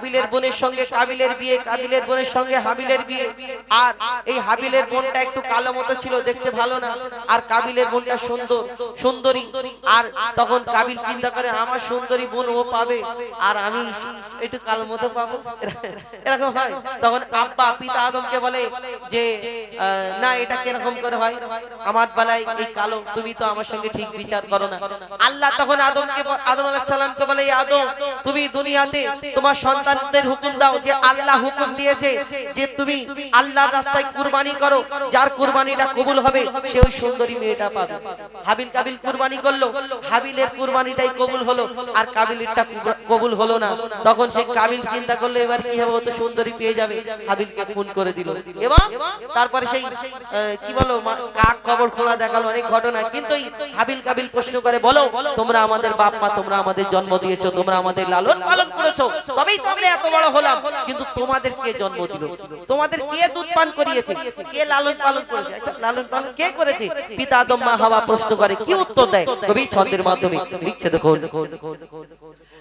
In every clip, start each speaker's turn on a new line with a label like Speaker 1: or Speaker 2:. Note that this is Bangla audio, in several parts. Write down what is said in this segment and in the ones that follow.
Speaker 1: হাবিলের বোনের সঙ্গে কাবিলের বিয়ে কাবিলের বোনের সঙ্গে হাবিলের বিয়ে। আর এই হাবিলের বোনটা একটু কালো মতো ছিল দেখতে ভালো না। আর কাবিলের বোনটা সুন্দর সুন্দরী। আর তখন কাবিল চিন্তা করে আমার সুন্দরী বোন ও পাবে আর আমি একটু কালো মতো পাবো? এরকম হয়। তখন আব্বা পিতা আদমকে বলে যে না এটা কীরকম করে হয়? আমার বেলায় এই কালো তুমি তো আমার সঙ্গে ঠিক বিচার করো না। আল্লাহ তখন আদমকে আদম আলাইহিস সালামকে বলে "এই আদম তুমি দুনিয়াতে তোমার সন্তানদের হুকুম দাও যে আল্লাহ হুকুম দিয়েছে যে তুমি আল্লাহর রাস্তায় কুরবানি করো। যার কুরবানিটা কবুল হবে, সে ওই সুন্দরী মেয়েটা পাবে। হাবিল কাবিল কুরবানি করল, হাবিলের কুরবানিটাই কবুল হলো, আর কাবিলেরটা কবুল হলো না। তখন সে কাবিল চিন্তা করল, এবার কি হবে তো সুন্দরী পেয়ে যাবে। হাবিলকে খুন করে দিল। এবং তারপরে সেই কি বলো কাক কবর খোলা দেখাল, অনেক ঘটনা। কিন্তু হাবিল কাবিল প্রশ্ন করে, বলো, তোমরা আমাদের বাপ মা, তোমরা আমাদের জন্ম দিয়েছ, তোমরা আমাদের লালন পালন করেছ, তবেই তো আমরা এত বড় হলাম, কিন্তু তোমাদের কে জন্ম দিল? তোমাদের কে দুধ পান করিয়েছে? কে লালন পালন করেছে? লালন পালন কে করেছে? পিতা আদম মা হাওয়া প্রশ্ন করে, কি উত্তর দেয়? কবি ছন্দের মাধ্যমে লিখছে দেখো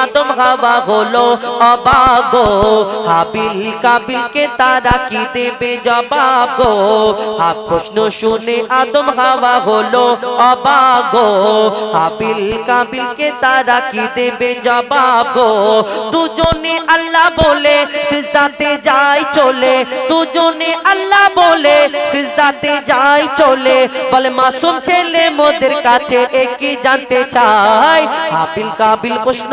Speaker 1: আদম হাওয়া হলো অবাক। গো হাবিল কাবিলকে তারা কি দেবে জবাব? গো হা প্রশ্ন শুনে আদম হাওয়া হলো অবাক। গো হাবিল কাবিলকে তারা কি দেবে জবাব? গো দুজনে আল্লাহ বলে সিজদাতে যায় চলে। দুজনে আল্লাহ বলে সিজদাতে যাই চলে। বলে মাসুম ছেলে মোদের কাছে একই জানতে চাই। হাবিল কাবিল প্রশ্ন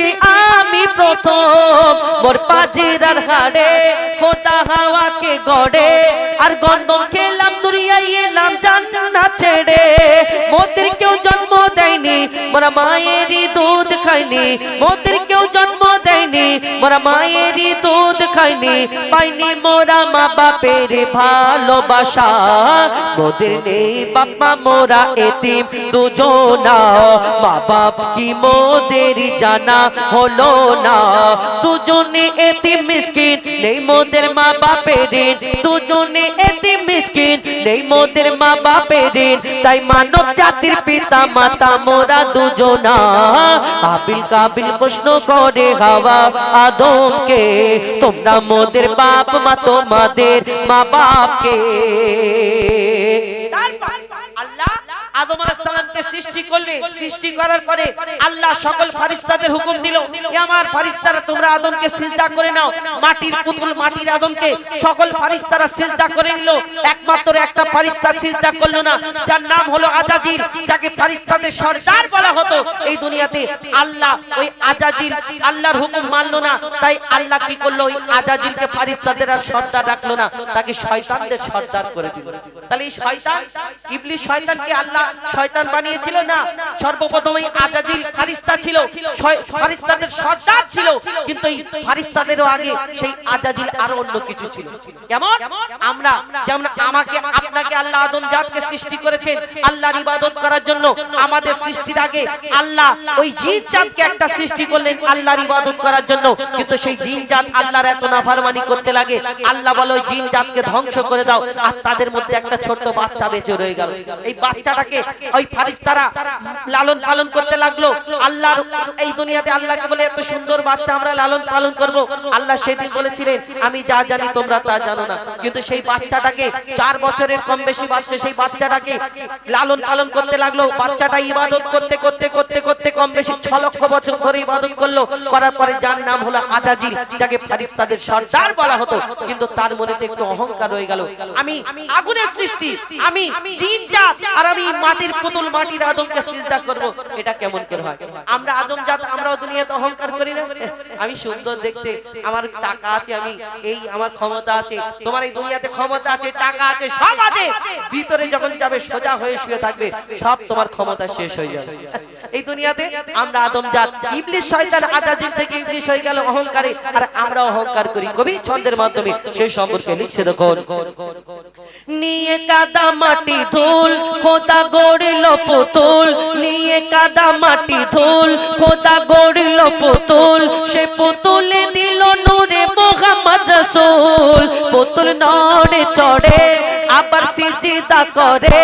Speaker 1: মোর পাজিরার হাড়ে, খোদা হাওয়াকে গড়ে, আর গন্ধ খেলাম দুনিয়ায় এলাম জানা ছেড়ে। মোদের কেউ জন্ম দেয়নি মোরা মায়েরই দুধ খাইনি মোদের কেউ জন্ম মোরা মায়েরই দুধ খাইনি, পাইনি মোরা মা বাপের ভালোবাসা। মোদের নেই বাপ্পা মোরা এতিম দুজনা। মা বাপ কি মোদের জানা হলো না। দুজনে এতিম মিসকিন, নেই মোদের মা বাপের দুজনে এতিম মিসকিন, নেই মোদের মা বাপের তাই মানব জাতির পিতা, মাতা, মোরা দুজনা। কাবিল কাবিল প্রশ্ন করে হাওয়া আদমকে, তোমরা মোদের বাপ, মা, তোমাদের মা বাপকে আদম আলাইহিস সৃষ্টি করলে, সৃষ্টি করার পরে আল্লাহ সকল ফারিস্তাদের হুকুম দিল, এ আমার ফারিস্তারা তোমরা আদমকে সিজদা করে নাও। মাটির পুতুল মাটির আদমকে সকল ফারিস্তারা সিজদা করে নিল। একমাত্র একটা ফারিস্তা সিজদা করল না, যার নাম হলো আজাজিল যাকে ফারিস্তাদের সর্দার বলা হতো। এই দুনিয়াতে আল্লাহ ওই আজাজিল আল্লাহর হুকুম মানলো না। তাই আল্লাহ কি করল? ওই আজাজিলকে ফারিস্তাদের আর সর্দার রাখল না, তাকে শয়তানদের সর্দার করে দিল। তাহলে এই শয়তান, ইবলিস শয়তানকে আল্লাহ শয়তান বানিয়েছিল না? সর্বপ্রথম এই আজাজিল ফারিস্তা ছিল। ফারিস্তাদের সর্দার ছিল। কিন্তু এই ফারিস্তাদেরও আগে সেই আজাজিল আরও অন্য কিছু ছিল। কেমন? আমরা যেমন আমাকে, আপনাকে আল্লাহ আদম জাতকে সৃষ্টি করেছেন, আল্লাহর ইবাদত করার জন্য আমাদের সৃষ্টির আগে আল্লাহ ওই জিন জাতকে একটা সৃষ্টি করলেন আল্লাহর ইবাদত করার জন্য। কিন্তু সেই জিন জাত আল্লাহর এত নাফরমানি করতে লাগে। আল্লাহ বলে ওই জিন জাতকে ধ্বংস করে দাও। আর তাদের মধ্যে একটা ছোট্ট বাচ্চা বেঁচে রয়ে গেল। এই বাচ্চাটাকে ওই ফারিস্তারা লালন পালন করতে লাগল। এই দুনিয়াতে আল্লাহকে বলে এত সুন্দর বাচ্চা আমরা লালন পালন করব। আল্লাহ সেদিন বলেছিলেন, আমি যা জানি তোমরা তা জানো না। কিন্তু সেই বাচ্চাটাকে চার বছরের কম বেশি বাচ্চা, সেই বাচ্চাটাকে লালন পালন করতে লাগল। বাচ্চাটা ইবাদত করতে করতে করতে করতে কম বেশি ছ লক্ষ বছর ধরে ইবাদত করল। করার পরে যার নাম হলো আজাজিল, যাকে ফারিস্তাদের সর্দার বলা হতো, কিন্তু তার মনেতে একটু অহংকার গেল। আমি আগুনের সৃষ্টি, আমি আর আমি মাটির পুতুল মাটির আদমকে সিজদা করব, এটা কেমন করে হয়? আমরা আদম জাত, আমরাও দুনিয়াতে অহংকার করি না? আমি সুন্দর দেখতে, আমার টাকা আছে, আমি এই আমার ক্ষমতা আছে, তোমার এই দুনিয়াতে ক্ষমতা আছে, টাকা আছে, সব আছে। ভিতরে যখন যাবে, সোজা হয়ে শুয়ে থাকবে, সব তোমার ক্ষমতা শেষ হয়ে যাবে। এই দুনিয়াতে আমরা আদম জাত ইবলিশ শয়তান আজাজিল থেকে ইবলিশ হয়ে গেল অহংকারে, আর আমরা অহংকার করি। কবি ছন্দের মাধ্যমে সেই সম্পর্কে লিখছে, দেখুন। নিয়ে কাদা মাটি ধুল, খোদা গড়িল পুতুল, নিয়ে কাদা মাটি ধুল। খোদা গড়িল পুতুল, সে পুতুলে দিল নূরে মোহাম্মদ রসুল। পুতুল নড়ে চড়ে, আবার সিজিদা করে।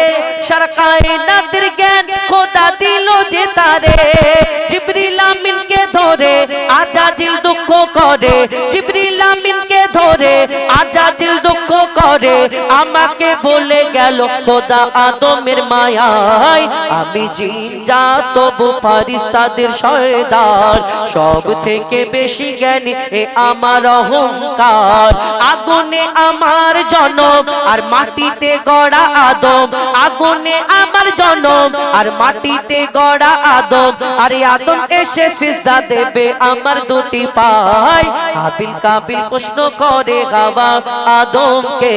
Speaker 1: সারা কায়নাতের জ্ঞান খোদা দিল যে তারে। জিবরিল আমিনকে ধরে, আজাজিল দুঃখ করে। করে আমাকে বলে গেল, খোদা আদমের মায়ায় আমি জিন যা তবু ফারিস্তাদের শয়দার সব থেকে বেশি জ্ঞানী এ আমার অহংকার। আগুনে আমার জনম আর মাটিতে গড়া আদম। আগুনে আমার জনম আর মাটিতে গড়া আদম। আর আদম এসে সিজদা দেবে আমার দুটি পায়। হাবিল কাবিল প্রশ্ন করে গাওয়া আদমকে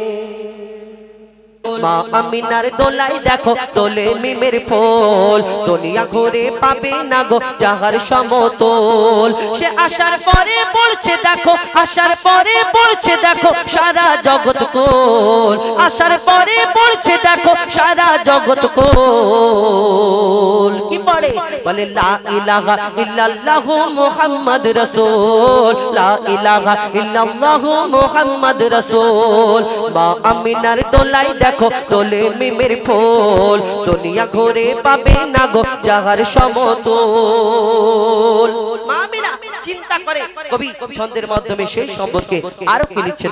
Speaker 1: মা আমিনার দোলাই দেখো তোলে মিমের ফোল। দুনিয়া ঘুরে পাবে না গো যাহার সমতল। সে আসার পরে দেখো, আসার পরে দেখো, সারা জগৎ কোল। আসার পরে পড়ছে দেখো, সারা জগৎ কোল। কি পড়ে? বলে, লা ইলাহা ইল্লাল্লাহু মুহাম্মদ রাসূল। লা ইলাহা ইল্লাল্লাহু মুহাম্মদ রাসূল। মা আমিনার দোলাই দেখো তোলে মিমের ফোল। দুনিয়া ঘরে পাবে না গো, যাহার সমতল। চিন্তা করে। কবি ছন্দের মাধ্যমে সেই সম্পর্কে আরও কি লিখছে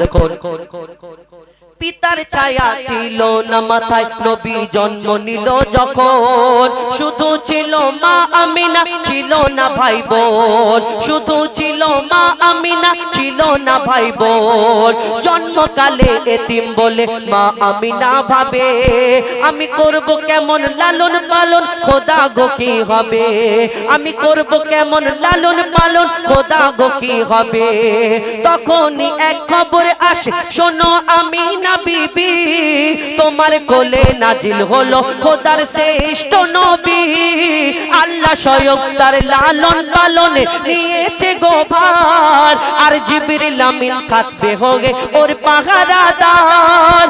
Speaker 1: পিতার ছায়া ছিল না মাথায়। নবী জন্ম নিল যখন। শুধু ছিল মা আমিনা ছিল না ভাই বোন। শুধু ছিল মা আমিনা ছিল না ভাই বোন। জন্মকালে এতিম বলে মা আমিনা ভাবে আমি করব কেমন লালন পালন? খোদা গো কি হবে? আমি করব কেমন লালন পালন? খোদা গো কি হবে? তখনই এক খবর আসে শোনো আমি না বিবি, তোমার কোলে নাজিল হলো খোদার শ্রেষ্ঠ নবী। আল্লাহ স্বয়ং তার লালন পালনে নিয়েছে গোভার আর জিবরিল আমিন থাকবে হোগে ওর পাহারাদার।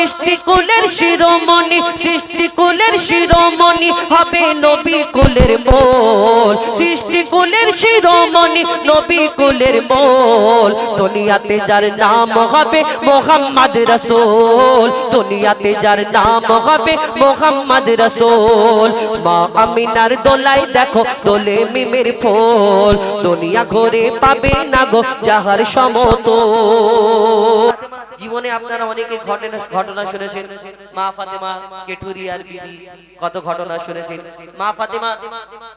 Speaker 1: সৃষ্টি কুলের শিরোমণি, সৃষ্টি কুলের শিরোমণি হবে নবী কুলের মোল। সৃষ্টি কুলের শিরোমণি, নবী কুলের মোল। দুনিয়াতে যার নাম হবে মোহাম্মদ রসুল। দুনিয়াতে যার নাম হবে মোহাম্মদ রসুল। মা আমিনার দোলাই দেখো, দোলে মিমের ফোল। দুনিয়া ঘরে পাবে না গো যাহার সমতল। জীবনে আপনারা অনেকে ঘটনা ঘটনা শুনেছেন? মা ফাতেমা কেটুরিয়ার বিবি, কত ঘটনা শুনেছেন? মা ফাতেমা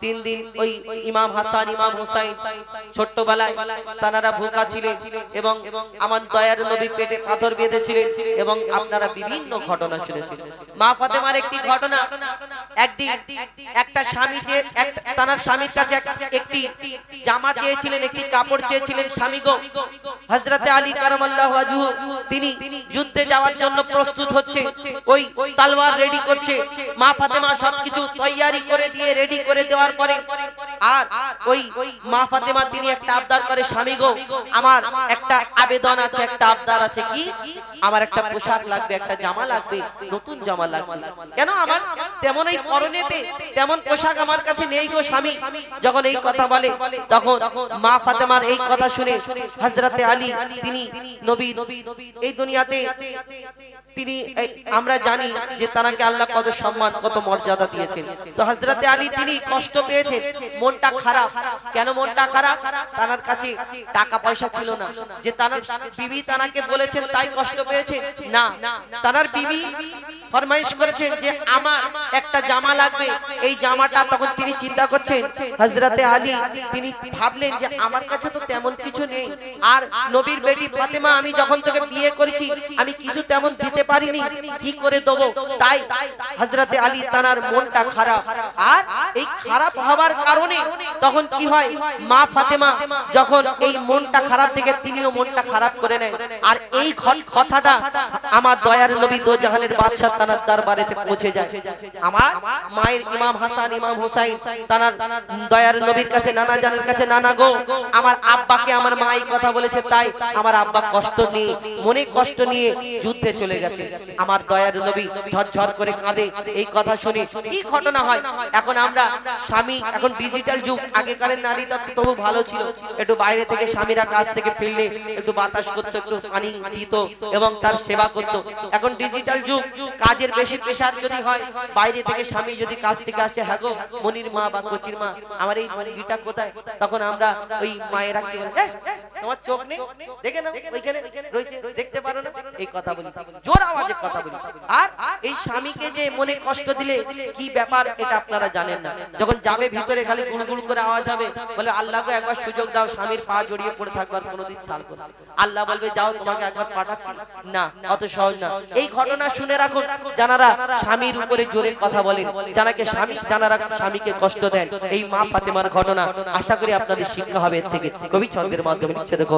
Speaker 1: তিন দিন ওই ইমাম হাসান, ইমাম হুসাইন ছোট্টবেলায় তানারা ভুকা ছিলেন এবং আমার দয়ার নবী পেটে পাথর বেঁধেছিলেন এবং আপনারা বিভিন্ন ঘটনা শুনেছেন। মা ফাতেমার একটি ঘটনা, একদিন একটা স্বামী যে তার স্বামীর কাছে একটি জামা চেয়েছিলেন, একটি কাপড় চেয়েছিলেন স্বামী গো। হযরতে আলী কারামাল্লাহু তিনি যুদ্ধে যাওয়ার জন্য প্রস্তুত হচ্ছে ওই তলোয়ার রেডি করছে মা ফাতেমা সবকিছু তৈয়ারি করে দিয়ে রেডি করে দেওয়ার পরে আর ওই মা ফাতেমা তিনি একটা আবদার করে স্বামী গো আমার একটা আবেদন আছে একটা আবদার আছে কি আমার একটা পোশাক লাগবে একটা জামা লাগবে নতুন জামা লাগবে কেন আমার তেমন এই পরনেতে তেমন পোশাক আমার কাছে নেই গো স্বামী যখন এই কথা বলে তখন মা ফাতেমার এই কথা শুনে হযরতে আলী তিনি নবী এই দুনিয়াতে তিনি আমরা জানি যে তানাকে আল্লাহ কত সম্মান, কত মর্যাদা দিয়েছেন। তো হযরতে আলী তিনি কষ্ট পেয়েছেন। মনটা খারাপ। কেন মনটা খারাপ? তানার কাছে টাকা পয়সা ছিল না। যে তানার বিবি তানাকে বলেছেন, তাই কষ্ট পেয়েছে না। তানার বিবি ফরমাইশ করেছেন যে, আমার একটা জামা লাগবে। এই জামাটা তখন তিনি চিন্তা করছেন। হযরতে আলী তিনি ভাবলেন যে, আমার কাছে তো তেমন কিছু নেই। আর নবীর বেটি ফাতেমা, আমি যখন তোকে বিয়ে করেছি, আমি কিছু তেমন দিতে পারিনি, কি করে দেব? তাই হযরতে আলী তানার মনটা খারাপ। আর এই খারাপ হওয়ার কারণে তখন কি হয়? মা ফাতেমা যখন এই মনটা খারাপ থেকে তিনিও মনটা খারাপ করে নেয়। আর এই কথাটা আমার দয়ার নবী দো জাহানের বাদশাহ তানার দরবারেতে পৌঁছে যায়। আমার মায়ের ইমাম হাসান, ইমাম হুসাইন তানার দয়ার নবীর কাছে, নানা জানের কাছে, নানা গো, আমার আব্বাকে আমার মা এই কথা বলেছে, তাই আমার আব্বা কষ্ট নিয়ে, মনে কষ্ট নিয়ে যুদ্ধে চলে গেছে। আমার দয়ার নবী ঝরঝর করে কাঁদে। এই কথা শুনে কি ঘটনা হয়? এখন আমরা স্বামী, এখন ডিজিটাল যুগ। আগেকারের নারীটা তো তবু ভালো ছিল। একটু বাইরে থেকে স্বামীরা কাজ থেকে ফিরলে একটু বাতাস করতো, একটু পানি দিত এবং তার সেবা করত। এখন ডিজিটাল যুগ, কাজের বেশি প্রেশার যদি হয়, বাইরে থেকে স্বামী যদি কাজ থেকে আসে হ্যাঁ গো, মনির মা বা কচির মা, আমার এই মনিরটা কোথায়? তখন আমরা ওই মায়েরা কি তোমার চোখ নেই? দেখে না ওইখানে রয়েছে, দেখতে পারো না? এই কথা বলি। জোর কথা আর এই স্বামীকে যে মনে কষ্ট দিলে কি ব্যাপার এটা আপনারা জানেন না। যখন যাবে ভিতরে খালি করে আওয়াজ হবে, বলে আল্লাহকে একবার সুযোগ দাও, স্বামীর পা জড়িয়ে পড়ে থাকবার কোনোদিন আল্লাহ বলবে, যাও, তোমাকে একবার পাঠাচ্ছি। না, অত সহজ না। এই ঘটনা শুনে রাখুন যারা স্বামীর উপরে জোরে কথা বলেন যারাকে স্বামী যারা স্বামীকে কষ্ট দেন। এই মা ফাতেমার ঘটনা আশা করি আপনাদের শিক্ষা হবে এর থেকে। কবি ছন্দের মাধ্যমে দেখো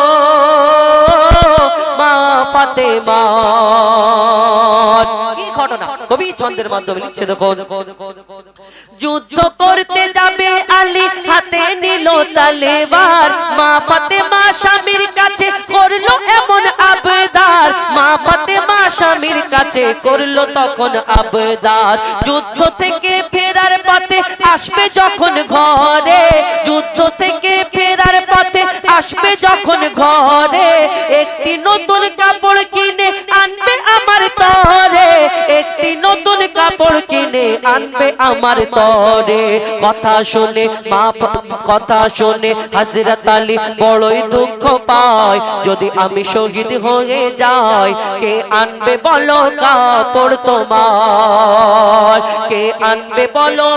Speaker 1: মা কি ঘটনা? কবি ছন্দের মাধ্যমে লিখছে দেখো যুদ্ধ করতে যাবে আলী হাতে নিল তালেবার। মা ফাতেমা স্বামীর কাছে করল এমন আবদার। মা ফাতেমা স্বামীর কাছে করল তখন আবদার। যুদ্ধ থেকে ফেরার পথে আসবে যখন ঘরে। যুদ্ধ থেকে ফেরার পথে আসবে যখন ঘরে। একটি নতুন কাপড় কিনে আনবে আমার তরে। একটি নতুন কাপড় কিনে আনবে আমার তরে। কথা শুনে মা কথা শুনে হাজরত আলী বড়ই দুঃখ পায়। যদি আমি শহীদ হয়ে যাই, কে আনবে বলো কাপড় তোমার? কে আনবে বলো?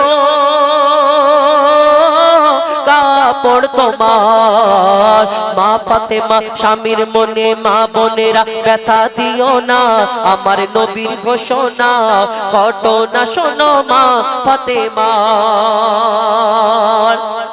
Speaker 1: কাপড় তোমার। মা ফাতেমা স্বামীর মনে, মা বোনেরা ব্যথা দিও না। আমার নবীর ঘোষণা, ঘটনা শোনো মা ফাতেমা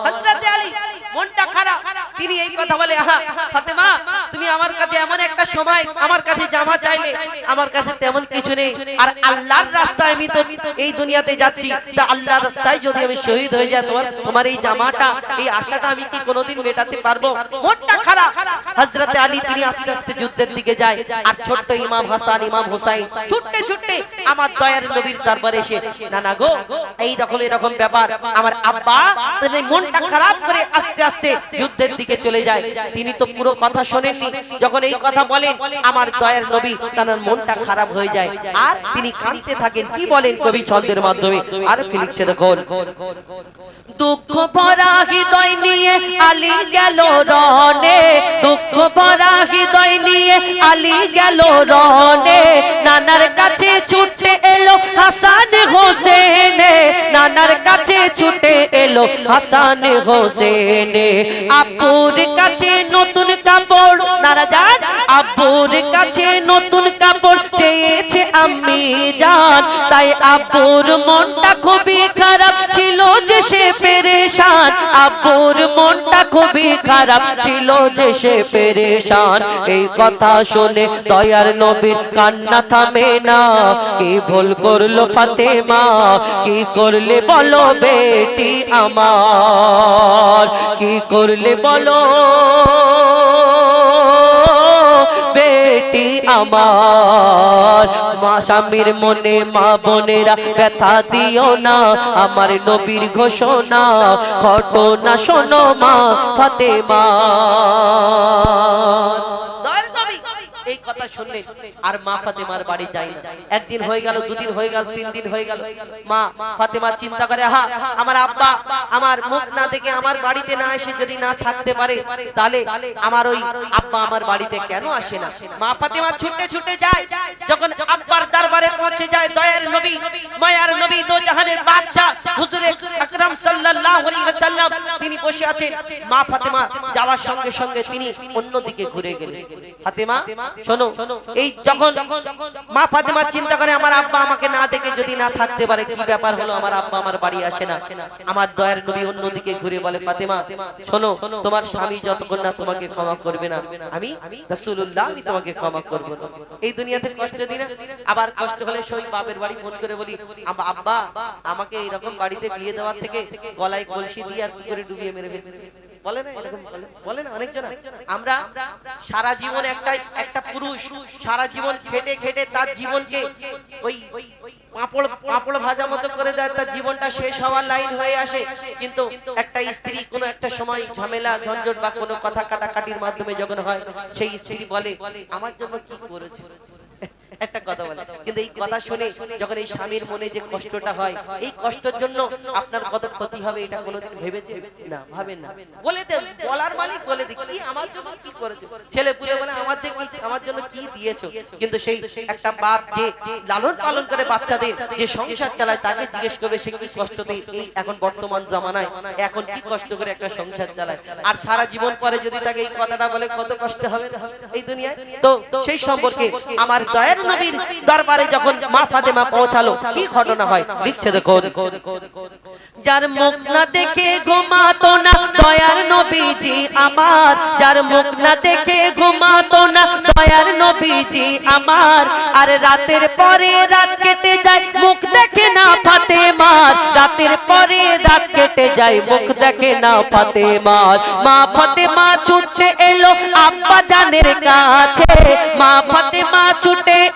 Speaker 1: হযরতে আলী মনটা খারাপ তিনি এই কথা বলে, আহা, ফাতেমা, তুমি আমার কাছে এমন একটা সময় আমার কাছে জামা চাইলে, আমার কাছে তেমন কিছু নেই। আর আল্লাহর রাস্তায় আমি তো এই দুনিয়াতে যাচ্ছি। তা আল্লাহর রাস্তায় যদি আমি শহীদ হয়ে যাই, তোমার তোমার এই জামাটা, এই আশাটা আমি কি কোনোদিন মেটাতে পারব? মনটা খারাপ। হযরতে আলী, তিনি আস্তে আস্তে যুদ্ধের দিকে যায়। আর ছোট্ট ইমাম হাসান, ইমাম হুসাইন, ছুটতে ছুটতে আমার দয়ার নবীর দরবারে এসে, না না গো, এই রকম, এরকম ব্যাপার। আমার আব্বা মনটা খারাপ করে আস্তে আস্তে যুদ্ধের দিকে চলে যায় তিনি তো পুরো কথা শোনেননি। যখন এই কথা বলেন, আমার দয়ার নবী, তার মনটা খারাপ হয়ে যায়। আর তিনি কাঁদতে থাকেন, কি বলেন কবি ছন্দের মাধ্যমে? আর কি লিখছে দেখুন। দুঃখ ভরা হৃদয় নিয়ে আলী গেল রনে দুঃখ ভরা হৃদয় নিয়ে আলী গেল রনে নানার কাছে ছুটে এলো হাসান হোসেনে, নানার কাছে ছুটে এলো হাসান হোসেনে। আপুর কাছে নতুন কাপড়। নারা যান আপুর কাছে নতুন কাপড় চেয়েছে আমি জান। তাই আপুর মনটা খুবই খারাপ ছিল যে সে পেরেশান। আপুর মনটা খুবই খারাপ ছিল যে সে পেরেশান। এই কথা শুনে দয়ার নবীর কান্না থামে না। কি ভুল করল ফাতেমা? কি করলে বলো বেটি আমার? কি করলে বলো আমার মা স্বামীর মনে, মা বোনেরা ব্যথা দিও না। আমার নবীর ঘোষণা, ঘটনা শোনো মা ফাতেমা। কথা শুনলে আর মা ফাতেমার বাড়ি যাই না। একদিন হয়ে গেল, দুদিন হয়ে গেল, তিন দিন হয়ে গেল। মা ফাতেমা চিন্তা করে হা আমার আব্বা আমার মুখ না দেখে আমার বাড়িতে না এসে যদি না থাকতে পারে, তাহলে আমার ওই আব্বা আমার বাড়িতে কেন আসে না? মা ফাতেমা ছুটে ছুটে যায়, যখন আব্বার দরবারে পৌঁছে যায় দয়ার নবী, মায়ার নবী দো জাহানের বাদশা হুজুর আকরাম সাল্লাল্লাহু আলাইহি ওয়াসাল্লাম, তিনি বসে আছেন। মা ফাতেমা যাওয়ার সঙ্গে সঙ্গে তিনি অন্যদিকে ঘুরে গেলেন। ফাতেমা, শোনো এই যখন মা ফাতেমা চিন্তা করে আমার আব্বা আমাকে না দেখে যদি না থাকতে পারে কি ব্যাপার হলো? আমার আব্বা আমার বাড়ি আসে না। আমার দয়ার নবী অন্যদিকে ঘুরে বলে ফাতেমা শোনো তোমার স্বামী যতক্ষণ না তোমাকে ক্ষমা করবে না আমি রাসূলুল্লাহ আমি তোমাকে ক্ষমা করব। না এই দুনিয়াতে কষ্ট দিই না আবার কষ্ট হলে সই বাপের বাড়ি ফোন করে বলি আব্বা আমাকে এইরকম বাড়িতে বিয়ে দেওয়ার থেকে গলায় কলসি দিয়ে আর পুকুরে ডুবিয়ে মেরে ফেলবে? বলে না এরকম? বলে বলে না অনেকজন? আমরা সারা জীবন একটা একটা পুরুষ। সারা জীবন খেটে খেটে তার জীবনকে ওই পাঁপড় পাঁপড় ভাজা মতো করে দেয় তার জীবনটা শেষ হওয়ার লাইন হয়ে আসে। কিন্তু একটা স্ত্রী কোনো একটা সময় ঝামেলা ঝঞ্ঝট বা কোনো কথা কাটাকাটির মাধ্যমে যখন হয় সেই স্ত্রী বলে আমার জন্য কি করেছে? একটা কথা বলে। কিন্তু এই কথা শুনে যখন এই স্বামীর মনে যে কষ্টটা হয় এই কষ্টের জন্য আপনার কত ক্ষতি হবে এটা কোনোদিন ভেবেছে না ভাবেন না। বলে দে বলার মালিক বলে দে কি? আমার জন্য কি করেছ? ছেলে পুলে বলে আমার কি আমার জন্য কি দিয়েছ? কিন্তু সেই একটা বাপ যে লালন পালন করে বাচ্চাদের যে সংসার চালায় তাকে জিজ্ঞেস করবে সে কি কষ্ট দেয় এই এখন বর্তমান জামানায় এখন কি কষ্ট করে একটা সংসার চালায়? আর সারা জীবন পরে যদি তাকে এই কথাটা বলে কত কষ্ট হবে এই দুনিয়ায় তো সেই সম্পর্কে আমার দয়ার নবীর দরবারে যখন মা ফাতেমা পৌঁছালো, কি ঘটনা হয়? লিখছে দেখুন। যার মুখ না দেখে ঘুমাতো না, দয়ার নবীজি আমার। যার মুখ না দেখে ঘুমাতো না, দয়ার নবীজি আমার। আর রাতের পরে রাত কেটে যায়, মুখ দেখে না ফাতেমার। রাতের পরে রাত কেটে যায়, মুখ দেখে না ফাতেমার। মা ফাতেমা ছুটে এলো আব্বা জানের কাছে। মা ফাতেমা ছুটে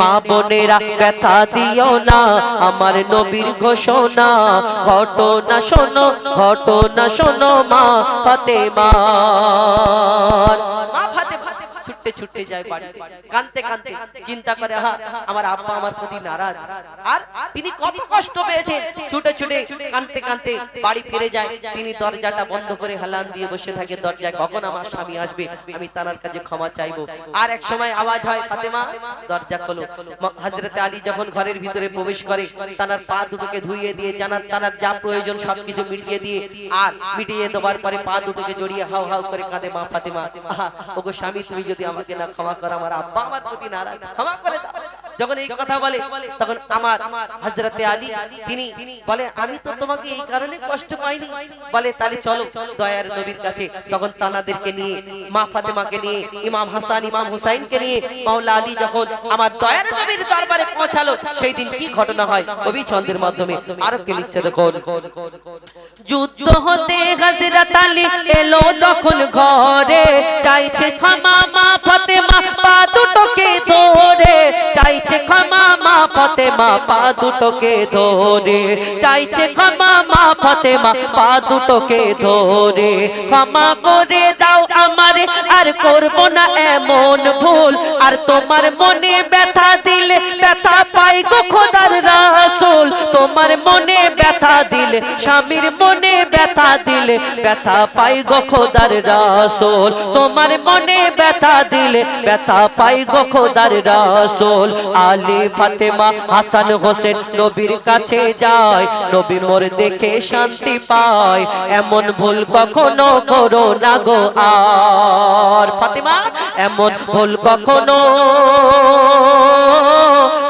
Speaker 1: মা বোনেরা ব্যথা দিও না। আমার নবীর ঘোষণা ঘটনা শোনো ঘটনা শোনো মা ফাতেমার মা ফাতেমা। ছুটতে ছুটতে যায় বাড়ি কানতে কানতে চিন্তা করে হা আমার আব্বা আমার প্রতি নারাজ। আর তিনি কত কষ্ট পেয়েছেন। ছুটে ছুটে কানতে কানতে বাড়ি ফিরে যায়। তিনি দরজাটা বন্ধ করে হালান দিয়ে বসে থাকে। দরজায় কখন আমার স্বামী আসবে? আমি তার কাছে ক্ষমা চাইব। আর এক সময় আওয়াজ হয় ফাতেমা দরজা খোলো। হযরতে আলী যখন ঘরের ভিতরে প্রবেশ করে তার পা দুটোকে ধুইয়ে দিয়ে জানার তার যা প্রয়োজন সবকিছু মিটিয়ে দিয়ে আর মিটিয়ে দেওয়ার পরে পা দুটোকে জড়িয়ে হাউ হাউ করে কাঁদে মা ফাতেমা। ওগো স্বামী তুমি যদি আমাকে না ক্ষমা করো আমার আব্বা আমার প্রতি নারাজ ক্ষমা করে দাও। যখন এই কথা বলে, তখন আমার হযরতে আলী, তিনি বলে, আমি তো তোমাকে এই কারণে কষ্ট পাইনি। বলে, তাহলে চলো দয়ার নবীর কাছে। তখন তানাদেরকে নিয়ে, মা ফাতেমাকে নিয়ে, ইমাম হাসান, ইমাম হুসাইনকে নিয়ে, মাওলা আলী যখন আমার দয়ার নবীর দরবারে পৌঁছালো সেই দিন কি ঘটনা হয়? কবি ছন্দের মাধ্যমে আরও কে লিখছে, দেখুন। যুদ্ধ হতে হযরত আলী এলো যখন ঘরে, চাইছে ক্ষমা, মা ফাতেমা, পা দুটোকে ধরে চাইছে ক্ষমা, মা ফাতেমা, পা দুটোকে ধরে। চাইছে ক্ষমা, মা ফাতেমা, পা দুটোকে ধরে। ক্ষমা করে দাও আমারে, আর করব না এমন ভুল। আর তোমার মনে ব্যথা দিলে ব্যথা পাই গো খোদার রাসূল। তোমার মনে ব্যথা দিলে, স্বামীর মনে ব্যথা দিলে ব্যথা পাই গো খোদার রাসূল। তোমার মনে ব্যথা দিলে ব্যথা পাই গো খোদার রাসূল। আলী ফাতেমা হাসান হোসেন নবীর কাছে যায়। নবী মোর দেখে শান্তি পায়। এমন ভুল কখনো করো না গো আর। ফাতেমা, এমন ভুল কখনো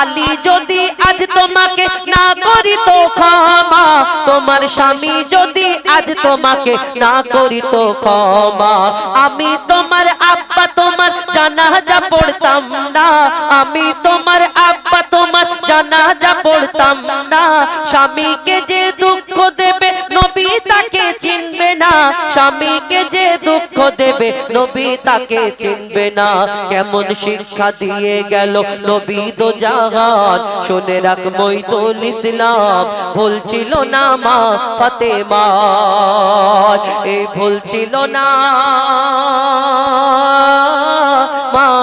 Speaker 1: আলী যদি আজ তোমাকে না করি তো ক্ষমা। তোমার স্বামী যদি আজ তোমাকে না করি তো ক্ষমা। আমি তোমার আব্বা, তোমার জানাজা পড়তাম না। আমি তোমার আব্বা, তোমার জানাজা পড়তাম না। স্বামীকে যে দুঃখ দেবে নবী তাকে স্বামীকে যে দুঃখ দেবে, নবী তাকে চিনবে না। কেমন শিক্ষা দিয়ে গেল নবী তো জাহান। শুনে রাখ মইতুল ইসলাম ভুলছিল না মা ফাতেমা। এই ভুলছিল না।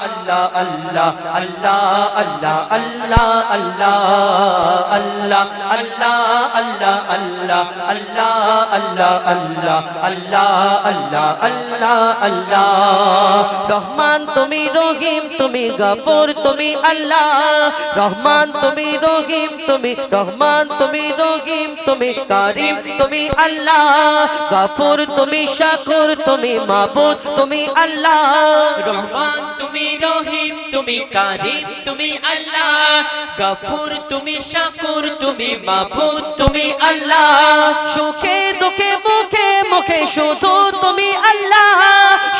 Speaker 1: আল্লাহ আল্লাহ আল্লাহ আল্লাহ আল্লাহ আল্লাহ আল্লাহ আল্লাহ আল্লাহ আল্লাহ আল্লাহ আল্লাহ আল্লাহ আল্লাহ আল্লাহ আল্লাহ আল্লাহ রহমান তুমি রহিম তুমি গফুর তুমি আল্লাহ রহমান তুমি রহিম তুমি রহমান তুমি রহিম তুমি কারিম তুমি আল্লাহ গফুর তুমি শাকুর তুমি মাবুদ তুমি আল্লাহ
Speaker 2: রহমান তুমি রহিম, তুমি কারিম, তুমি আল্লাহ। গফুর, তুমি শাকুর, তুমি মাবুদ, তুমি
Speaker 1: আল্লাহ। সুখে দুঃখে মুখে মুখে শুধু তুমি আল্লাহ।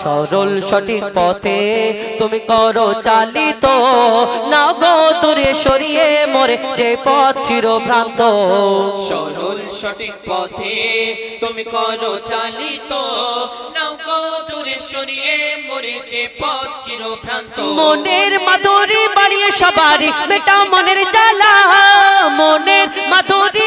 Speaker 1: সরল সঠিক পথে তুমি করো চালিত। না গো দূরে সরিয়ে মরে যে পথ চির ভ্রান্ত
Speaker 2: সরল সঠিক পথে তুমি করো চালিত। নৌকো দূরে সরিয়ে মরে যে পথ চিরভ্রান্ত।
Speaker 1: মনের মাধুরী বাড়িয়ে সবারই মেটাও মনের জ্বালা। মনের মাধুরী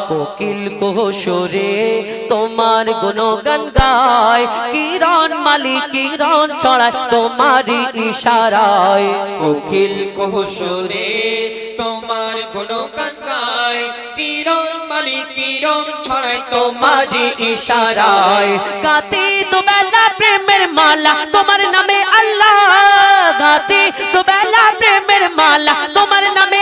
Speaker 1: কোকিল কোহসরে তোমার গুণগান গায়। কিরণ মালিক কিরণ ছড়ায় তোমারই ইশারায়। কোকিল কোহসরে তোমার গুণগান গায়। কিরণ মালিক কিরণ ছড়ায় তোমারই ইশারায়। গাতে দুবেলা প্রেমের মালা তোমার নামে আল্লাহ। গাতে দুবেলা প্রেমের মালা তোমার নামে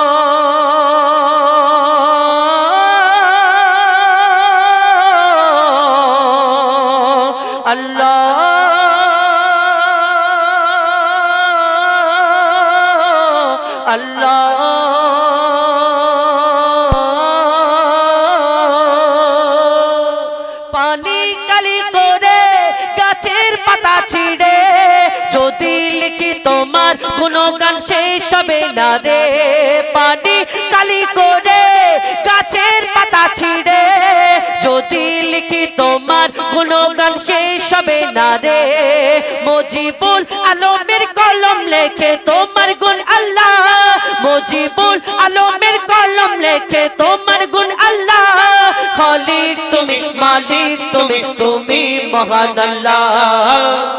Speaker 1: রে পানি, কালি করে গাছের পাতা ছিঁড়ে। যদি লিখি তোমার কোনো গান শেষ হবে না রে। মজিবুল আলমের কলম লেখে তোমার গুণ আল্লাহ। মজিবুল আলমের কলম লেখে তোমার গুণ আল্লাহ। খালিক তুমি, মালিক তুমি তুমি মহান আল্লাহ।